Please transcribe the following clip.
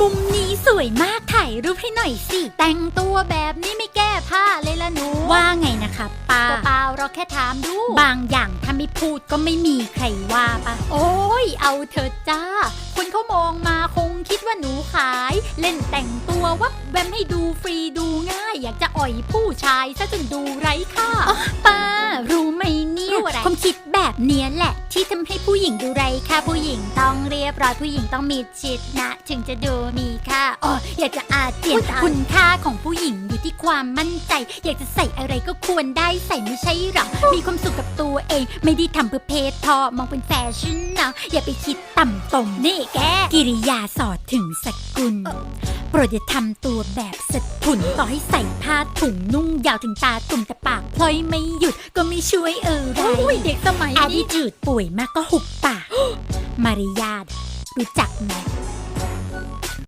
มุมนี้สวยมากถ่ายรูปให้หน่อยสิ แต่งตัวแบบนี้ไม่แก้ผ้าเลยละหนู ว่าไงนะคะป้าเปล่าเราแค่ถามดู บางอย่างถ้าไม่พูดก็ไม่มีใครว่าปะโอ้ยเอาเถอะจ้า คนเขามองมาคงคิดว่าหนูขาย เล่นแต่งตัววับแวมให้ดูฟรีดูง่าย อยากจะอ่อยผู้ชายซะจนดูไร้ค่าป้ารู้ไหมเนี่ยรู้อะไรความคิด แบบเนี้ยแหละ ที่ทำให้ผู้หญิงดูไร้ค่าผู้หญิงต้องเรียบร้อยผู้หญิงต้องมีชิดนะ ถึงจะดูมีค่าอ๋ออยากจะอาเจียนอุ๊ยตายคุณค่าของผู้หญิงอยู่ที่ความมั่นใจ อยากจะใส่อะไรก็ควรได้ใส่ไม่ใช่หรอมีความสุขกับตัวเอง ไม่ได้ทำเพื่อเพศพอมองเป็นแฟชั่นนะอย่าไปคิดต่ำตมนี่แกกิริยาสอดถึงสกุล โปรดอย่าทำตัวแบบสะทุนต่อให้ใส่ผ้าถุงนุ่งยาวถึงตาตุ่มแต่ปากพลอยไม่หยุดก็ไม่ช่วยเออไรโอ้ยเด็กสมัยอาดินี้จืดป่วยมากก็หุบปาก มารยาทรู้จักไหม